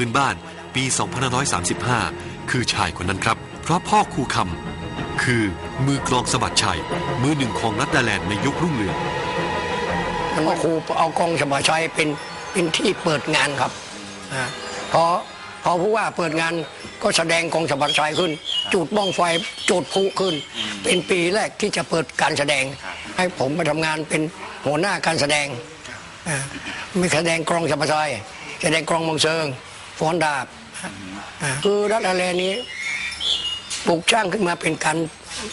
พื้นบ้านปี 2535 คือชายคนนั้นครับ เพราะพ่อครูคำคือมือกลองสะบัดชัย มือหนึ่งของรัฐดาแลนด์ในยุครุ่งเรืองมันว่าครูเอากองสมาชัยเป็นเป็นที่เปิดงานครับอ่าพอพอผู้ว่าเปิดงานก็แสดงกองสมาชัยขึ้น จุดบ้องไฟจุดพลุขึ้น เป็นปีแรกที่จะเปิดการแสดง ให้ผมมาทำงานเป็นหัวหน้าการแสดงไม่แสดงกรองสมาชัยแสดงกรองมังเซิง ฟ้อนดาบอ่าคือรัฐอะไรนี้ปลูกจ้างขึ้นมาเป็นการ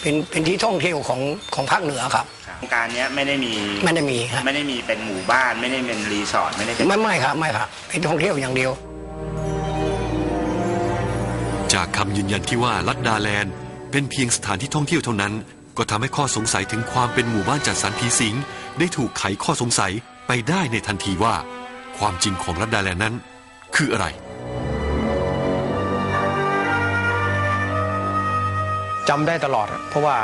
เป็นเป็นที่ท่องเที่ยวของของภาคเหนือครับโครงการเนี้ยไม่ได้มีไม่ได้มีครับไม่ได้มีเป็นหมู่บ้านไม่ได้เป็นรีสอร์ทไม่ได้เป็นไม่ไม่ครับไม่ครับเป็นท่องเที่ยวอย่างเดียว จากคำยืนยันที่ว่าลัดดาแลนด์ เป็นเพียงสถานที่ท่องเที่ยวเท่านั้น ก็ทำให้ข้อสงสัยถึงความเป็นหมู่บ้านจัดสรรผีสิงได้ถูกไขข้อสงสัยไปได้ในทันทีว่า ความจริงของลัดดาแลนด์นั้น คืออะไร จำได้ตลอด เพราะว่า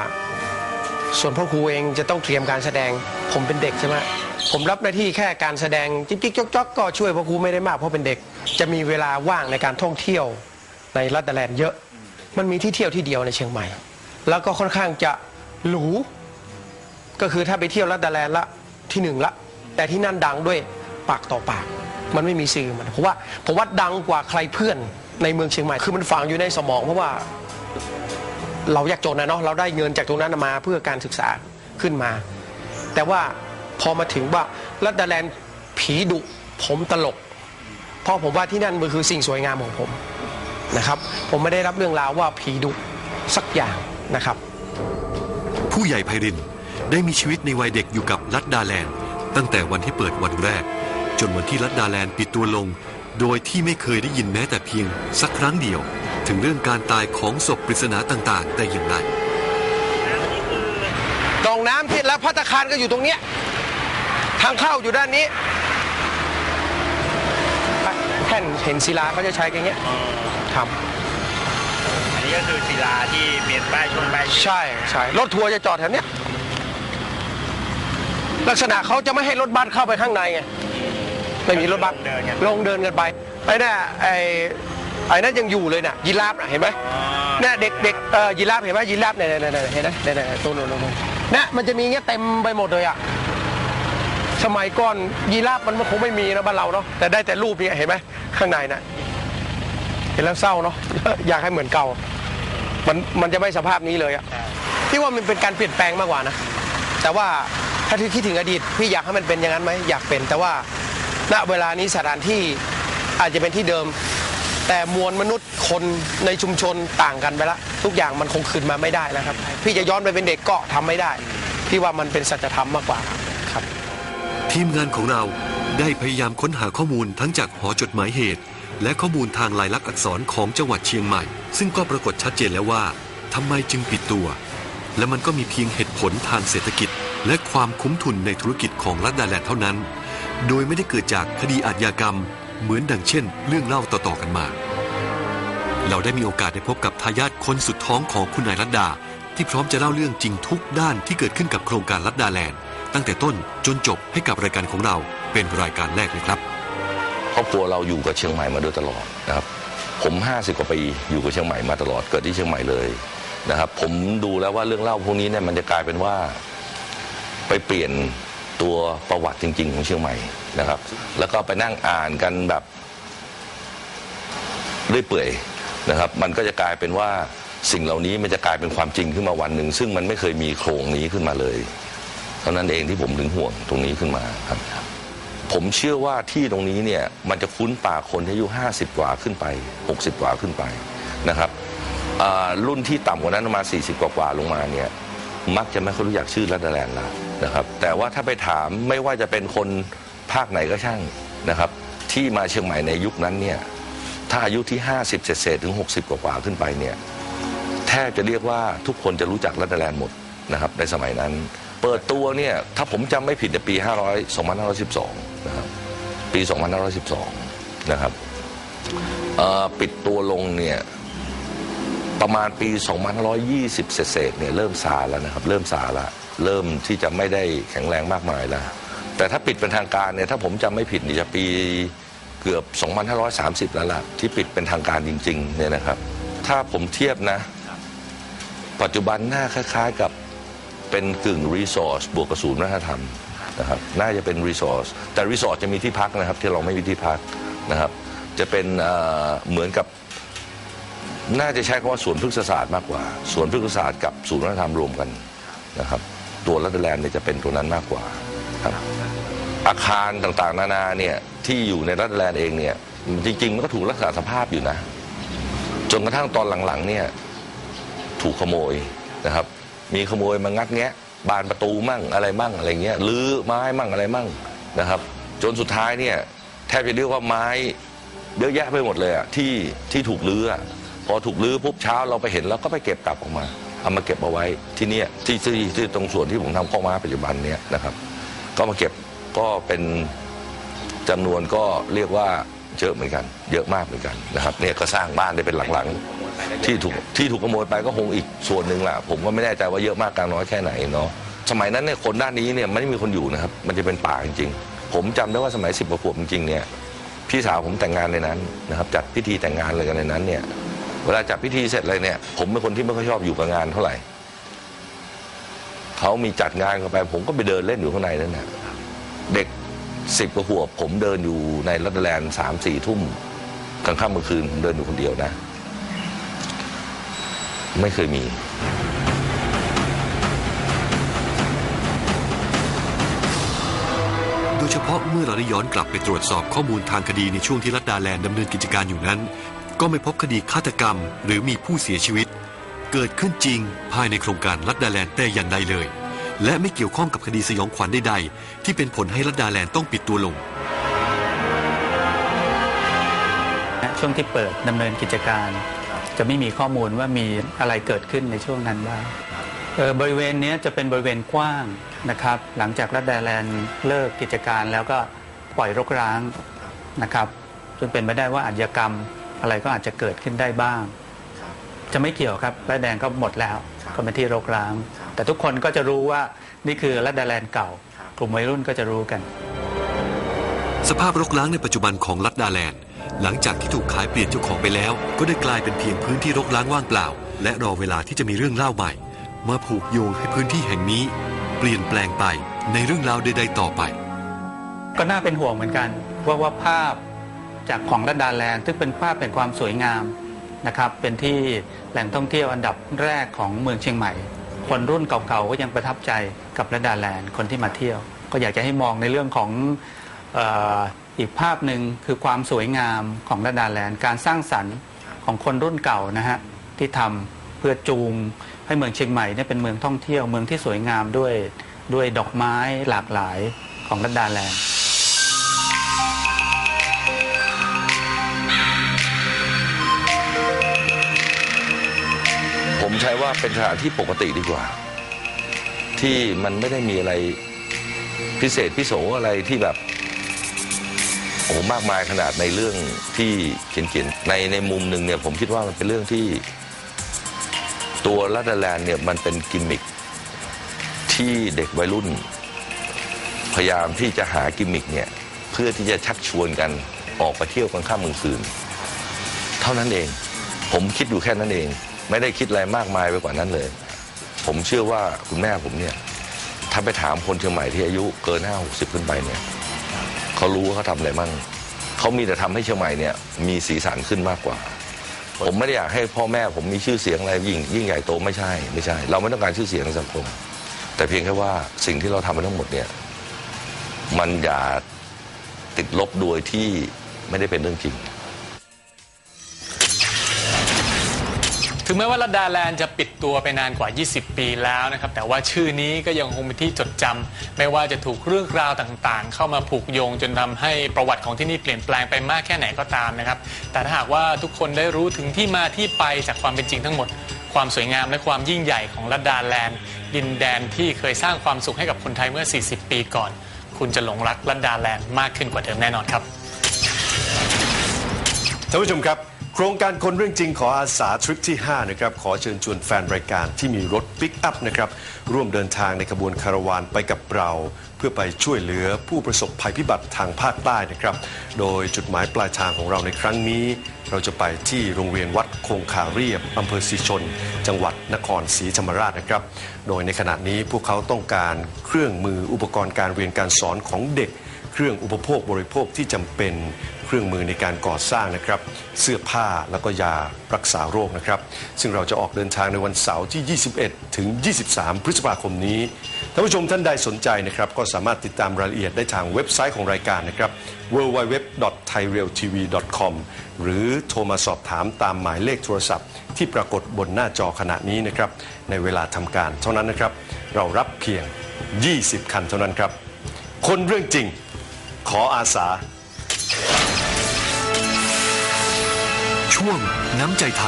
ส่วนพ่อครูเองจะต้องเตรียมการแสดง ผมเป็นเด็กใช่ไหมผมรับหน้าที่แค่การแสดงจิ๊กจิ๊กจ๊อกจอกก็ช่วยพ่อครูไม่ได้มากเพราะเป็นเด็ก จะมีเวลาว่างในการท่องเที่ยวในรัฐแลนด์เยอะ มันมีที่เที่ยวที่เดียวในเชียงใหม่ แล้วก็ค่อนข้างจะหรูก็คือถ้าไปเที่ยวรัฐแลนด์ละที่หนึ่งละ แต่ที่นั่นดังด้วยปากต่อปาก มันไม่มีสื่อมันเพราะว่าผมว่าดังกว่าใครเพื่อนในเมืองเชียงใหม่คือมันฝังอยู่ในสมองเพราะว่า เรายากจนนะเนาะเราได้เงินจากตรงนั้นมาเพื่อการศึกษาขึ้นมา แต่ว่าพอมาถึงว่ารัตดาแลนด์ผีดุผมตลก เพราะผมว่าที่นั่นมันคือสิ่งสวยงามของผมนะครับ ผมไม่ได้รับเรื่องราวว่าผีดุสักอย่างนะครับ ผู้ใหญ่ไพรินได้มีชีวิตในวัยเด็กอยู่กับลัดดาแลนด์ตั้งแต่วันที่เปิดวันแรก จนวันที่ลัดดาแลนด์ปิดตัวลง โดยที่ไม่เคยได้ยินแม้แต่เพียง สักครั้งเดียว ถึงเรื่องการตายของศพปริศนาต่างๆ แต่อย่างไรตรงน้ำที่และพัตตาคารก็อยู่ตรงเนี้ยทางเข้าอยู่ด้านนี้ แผ่นเห็นศิลาเขาจะใช้กันอย่างเงี้ยครับอันนี้ก็คือศิลาที่เปลี่ยนป้ายช่วงป้ายใช่ใช่รถทัวร์จะจอดแถวเนี้ยลักษณะเขาจะไม่ให้รถบัสเข้าไปข้างในไง ไม่มีรถบัสเดินกัน ลงเดินกันไปไอ้น่ะไอ้ไอ้นั่นยังอยู่เลยน่ะยีราฟน่ะเห็นไหมเนี่ยเด็กเด็กเอ่อยีราฟเห็นไหมยีราฟเนี่ยเนี่ยเนี่ยเห็นไหมเนี่ยเนี่ยตัวนู้นตัวนู้นเนี่ยมันจะมีเงี้ยเต็มไปหมดเลยอะสมัยก่อนยีราฟมันคงไม่มีนะบ้านเราเนาะแต่ได้แต่รูปเนี่ยเห็นไหมข้างในน่ะเห็นแล้วเศร้าเนาะ อยากให้เหมือนเก่า มันมันจะไม่สภาพนี้เลยอะพี่ว่ามันเป็นการเปลี่ยนแปลงมากกว่านะ แต่ว่าถ้าที่คิดถึงอดีตพี่อยากให้มันเป็นอย่างนั้นไหมอยากเป็นแต่ว่า ณเวลานี้สถานที่อาจจะเป็นที่เดิม แต่มวลมนุษย์คนในชุมชนต่างกันไปละทุกอย่างมันคงคืนมาไม่ได้แล้วครับ พี่จะย้อนไปเป็นเด็กก็ทำไม่ได้ พี่ว่ามันเป็นสัจธรรมมากกว่าครับ ทีมงานของเราได้พยายามค้นหาข้อมูลทั้งจากหอจดหมายเหตุ และข้อมูลทางลายลักษณ์อักษรของจังหวัดเชียงใหม่ ซึ่งก็ปรากฏชัดเจนแล้วว่าทำไมจึงปิดตัว และมันก็มีเพียงเหตุผลทางเศรษฐกิจ และความคุ้มทุนในธุรกิจของรัฐดาแลนด์เท่านั้น โดยไม่ได้เกิดจากคดีอาชญากรรม เหมือนดังเช่น เรื่องเล่าต่อๆกันมา เราได้มีโอกาสได้พบกับทายาทคนสุดท้องของคุณนายรัตดา ที่พร้อมจะเล่าเรื่องจริงทุกด้านที่เกิดขึ้นกับโครงการรัตดาแลนด์ ตั้งแต่ต้นจนจบให้กับรายการของเราเป็นรายการแรกเลยครับครอบครัวเราอยู่กับเชียงใหม่มาโดยตลอดนะครับผม50กว่าปีอยู่กับเชียงใหม่มาตลอดเกิดที่เชียงใหม่เลยนะครับ ผมดูแล้วว่าเรื่องเล่าพวกนี้เนี่ยมันจะกลายเป็นว่า ไปเปลี่ยน ตัวประวัติจริง ๆ ของเชียงใหม่นะครับ แล้วก็ไปนั่งอ่านกันแบบเรื่อยเปื่อยนะครับ มันก็จะกลายเป็นว่าสิ่งเหล่านี้มันจะกลายเป็นความจริงขึ้นมาวันหนึ่ง ซึ่งมันไม่เคยมีโครงนี้ขึ้นมาเลยเท่านั้นเองที่ผมถึงห่วงตรงนี้ขึ้นมาครับ ผมเชื่อว่าที่ตรงนี้เนี่ยมันจะคุ้นปากคนที่อายุ50 กว่าขึ้นไป 60 กว่าขึ้นไปนะครับรุ่นที่ต่ำกว่านั้นมา 40 กว่ากว่าลงมาเนี่ย มักจะไม่ค่อยรู้จักชื่อรัตดาแลนด์ล้วนะครับ แต่ว่าถ้าไปถามไม่ว่าจะเป็นคนภาคไหนก็ช่างนะครับ ที่มาเชียงใหม่ในยุคนั้นเนี่ยถ้าอายุที่ 50 เศษถึง 60 กว่ากว่าขึ้นไปเนี่ยแทบจะเรียกว่าทุกคนจะรู้จักรัตดาแลนด์หมดนะครับในสมัยนั้น เปิดตัวเนี่ยถ้าผมจำไม่ผิดในปี 500 2512 นะครับ ปี 2512 นะครับเอ่อปิดตัวลงเนี่ย ประมาณปี 2520 เศษเนี่ยเริ่มซาแล้วนะครับ เริ่มซาล้วเริ่มที่จะไม่ได้แข็งแรงมากมายแล้ว แต่ถ้าปิดเป็นทางการเนี่ยถ้าผมจำไม่ผิดนี่จะปีเกือบ 2,530 แล้วล่ะที่ปิดเป็นทางการจริงๆเนี่ยนะครับ ถ้าผมเทียบนะ ปัจจุบันน่าคล้ายๆกับเป็นกึ่งรีสอร์ทบวกกับศูนย์วัฒนธรรมนะครับน่าจะเป็นรีสอร์ทแต่รีสอร์ทจะมีที่พักนะครับที่เราไม่มีที่พักนะครับ จะเป็นเหมือนกับ น่าจะใช้คำว่าสวนพฤกษศาสตร์มากกว่าสวนพฤกษศาสตร์กับศูนย์วัฒนธรรมรวมกันนะครับ ตัวรัตแลนด์เนี่ยจะเป็นตัวนั้นมากกว่าครับ อาคารต่างๆ นานาเนี่ยที่อยู่ในรัตแลนด์เองเนี่ยจริง ๆ มันก็ถูกรักษาสภาพอยู่นะ จนกระทั่งตอนหลังๆเนี่ยถูกขโมยนะครับ มีขโมยมางัดแงะ บานประตูมั่งอะไรมั่งอะไรเงี้ยรื้อไม้มั่งอะไรมั่งนะครับ จนสุดท้ายเนี่ยแทบจะเรียกว่าไม้เยอะแยะไปหมดเลยอะที่ที่ถูกรื้อ พอถูกรื้อปุ๊บเช้าเราไปเห็นเราก็ไปเก็บกลับออกมา เอามาเก็บเอาไว้ที่เนี่ยที่ที่ที่ตรงส่วนที่ผมทำข้อม้าปัจจุบันเนี่ยนะครับ ก็มาเก็บก็เป็นจำนวนก็เรียกว่าเยอะเหมือนกัน เยอะมากเหมือนกันนะครับเนี่ยก็สร้างบ้านได้เป็นหลังๆที่ถูกที่ถูกขโมยไปก็คงอีกส่วนหนึ่งแหละผมก็ไม่แน่ใจว่าเยอะมากกลางน้อยแค่ไหนเนาะสมัยนั้นเนี่ยคนด้านนี้เนี่ยไม่ได้มีคนอยู่นะครับ มันจะเป็นป่าจริงๆ ผมจำได้ว่าสมัยสิบกว่าขวบจริงๆเนี่ยพี่สาวผมแต่งงานในนั้นนะครับจัดพิธีแต่งงานอะไรกันในนั้นเนี่ย เวลาจัดพิธีเสร็จเลยเนี่ย ผมเป็นคนที่ไม่ค่อยชอบอยู่กับงานเท่าไหร่เขามีจัดงานกันไป ผมก็ไปเดินเล่นอยู่ข้างในนั่นแหละเด็กสิบกว่าขวบผมเดินอยู่ในรัตแลนด์สามสี่ทุ่มกลางค่ำกลางคืนผมเดินอยู่คนเดียวนะ ไม่เคยมี โดยเฉพาะเมื่อเราได้ย้อนกลับไปตรวจสอบข้อมูลทางคดีในช่วงที่รัฐดาแลนด์ดำเนินกิจการอยู่นั้น ก็ไม่พบคดีฆาตกรรมหรือมีผู้เสียชีวิต เกิดขึ้นจริงภายในโครงการรัฐดาแลนด์แต่อย่างใดเลย และไม่เกี่ยวข้องกับคดีสยองขวัญใดๆ ที่เป็นผลให้รัฐดาแลนด์ต้องปิดตัวลง ช่วงที่เปิดดำเนินกิจการ จะไม่มีข้อมูลว่ามีอะไรเกิดขึ้นในช่วงนั้นบ้างบริเวณนี้จะเป็นบริเวณกว้างนะครับ หลังจากรัฐดาแลนด์เลิกกิจการแล้วก็ปล่อยรกร้างนะครับซึ่งเป็นไปได้ว่าอาชญากรรม อะไรก็อาจจะเกิดขึ้นได้บ้างจะไม่เกี่ยวครับรัฐแดงก็หมดแล้วก็เป็นที่รกร้างแต่ทุกคนก็จะรู้ว่านี่คือรัฐดาแลนด์เก่ากลุ่มวัยรุ่นก็จะรู้กัน สภาพรกร้างในปัจจุบันของรัฐดาแลนด์ หลังจากที่ถูกขายเปลี่ยนเจ้าของไปแล้ว ก็ได้กลายเป็นเพียงพื้นที่รกร้างว่างเปล่า และรอเวลาที่จะมีเรื่องเล่าใหม่ มาผูกโยงให้พื้นที่แห่งนี้ เปลี่ยนแปลงไปในเรื่องราวใดๆต่อไป ก็น่าเป็นห่วงเหมือนกันว่าว่าภาพ จากของรัดดาแลนด์ซึ่งเป็นภาพเป็นความสวยงามนะครับเป็นที่แหล่งท่องเที่ยวอันดับแรกของเมืองเชียงใหม่ คนรุ่นเก่าๆก็ยังประทับใจกับรัดดาแลนด์คนที่มาเที่ยว ก็อยากจะให้มองในเรื่องของอออีกภาพหนึ่งคือความสวยงามของรัดดาแลนด์การสร้างสรรค์ของคนรุ่นเก่านะฮะที่ทำเพื่อจูงให้เมืองเชียงใหม่เนี่ยเป็นเมืองท่องเที่ยวเมืองที่สวยงามด้วยด้วยดอกไม้หลากหลายของรัดดาแลนด์ ผมใช้ว่าเป็นสถานที่ปกติดีกว่า ที่มันไม่ได้มีอะไรพิเศษพิโสอะไรที่แบบโอ้มากมายขนาดในเรื่องที่เขียนเขียนในในมุมหนึ่งเนี่ยผมคิดว่ามันเป็นเรื่องที่ ตัวรัตแลนเนี่ยมันเป็นกิมมิคที่เด็กวัยรุ่น พยายามที่จะหากิมมิคเนี่ยเพื่อที่จะชักชวนกันออกไปเที่ยวกลางค่ำกลางคืน เท่านั้นเอง ผมคิดอยู่แค่นั้นเอง ไม่ได้คิดอะไรมากมายไปกว่านั้นเลย ผมเชื่อว่าคุณแม่ผมเนี่ย ถ้าไปถามคนเชียงใหม่ที่อายุเกินห้าหกสิบขึ้นไปเนี่ยเขารู้ว่าเขาทำอะไรมั่งเขามีแต่ทำให้เชียงใหม่เนี่ยมีสีสันขึ้นมากกว่า ผมไม่ได้อยากให้พ่อแม่ผมมีชื่อเสียงอะไรยิ่งยิ่งใหญ่โตไม่ใช่ไม่ใช่ เราไม่ต้องการชื่อเสียงในสังคม แต่เพียงแค่ว่าสิ่งที่เราทำมาทั้งหมดเนี่ยมันอย่าติดลบโดยที่ไม่ได้เป็นเรื่องจริง งแม้ว่ารัดดาแลนด์จะปิดตัวไปนานกว่า 20 ปีแล้วนะครับ แต่ว่าชื่อนี้ก็ยังคงเป็นที่จดจำไม่ว่าจะถูกเรื่องราวต่างๆ เข้ามาผูกโยงจนทำให้ประวัติของที่นี่เปลี่ยนแปลงไปมากแค่ไหนก็ตามนะครับ แต่ถ้าหากว่าทุกคนได้รู้ถึงที่มาที่ไปจากความเป็นจริงทั้งหมด ความสวยงามและความยิ่งใหญ่ของรัดดาแลนด์ ดินแดนที่เคยสร้างความสุขให้กับคนไทยเมื่อ 40 ปีก่อน คุณจะหลงรักรัดดาแลนด์มากขึ้นกว่าเดิมแน่นอนครับ ท่านผู้ชมครับ โครงการคนเรื่องจริงขออาสาทริปที่ 5 นะครับ ขอเชิญชวนแฟนรายการที่มีรถปิกอัพนะครับ ร่วมเดินทางในขบวนคาราวานไปกับเรา เพื่อไปช่วยเหลือผู้ประสบภัยพิบัติทางภาคใต้นะครับ โดยจุดหมายปลายทางของเราในครั้งนี้ เราจะไปที่โรงเรียนวัดคงคาเรียบอำเภอศรีชน จังหวัดนครศรีธรรมราชนะครับ โดยในขณะนี้พวกเขาต้องการเครื่องมืออุปกรณ์การเรียนการสอนของเด็ก เครื่องอุปโภคบริโภคที่จำเป็นเครื่องมือในการก่อสร้างนะครับ เสื้อผ้าแล้วก็ยารักษาโรคนะครับ ซึ่งเราจะออกเดินทางในวันเสาร์ที่ 21 ถึง 23 พฤษภาคมนี้ท่านผู้ชมท่านใดสนใจนะครับ ก็สามารถติดตามรายละเอียดได้ทางเว็บไซต์ของรายการนะครับ www.thairealtv.com หรือโทรมาสอบถามตามหมายเลขโทรศัพท์ ที่ปรากฏบนหน้าจอขณะนี้นะครับ ในเวลาทำการเท่านั้นนะครับ เรารับเพียง 20 คันเท่านั้นครับ คนเรื่องจริง ขออาสา ช่วงน้ำใจไทย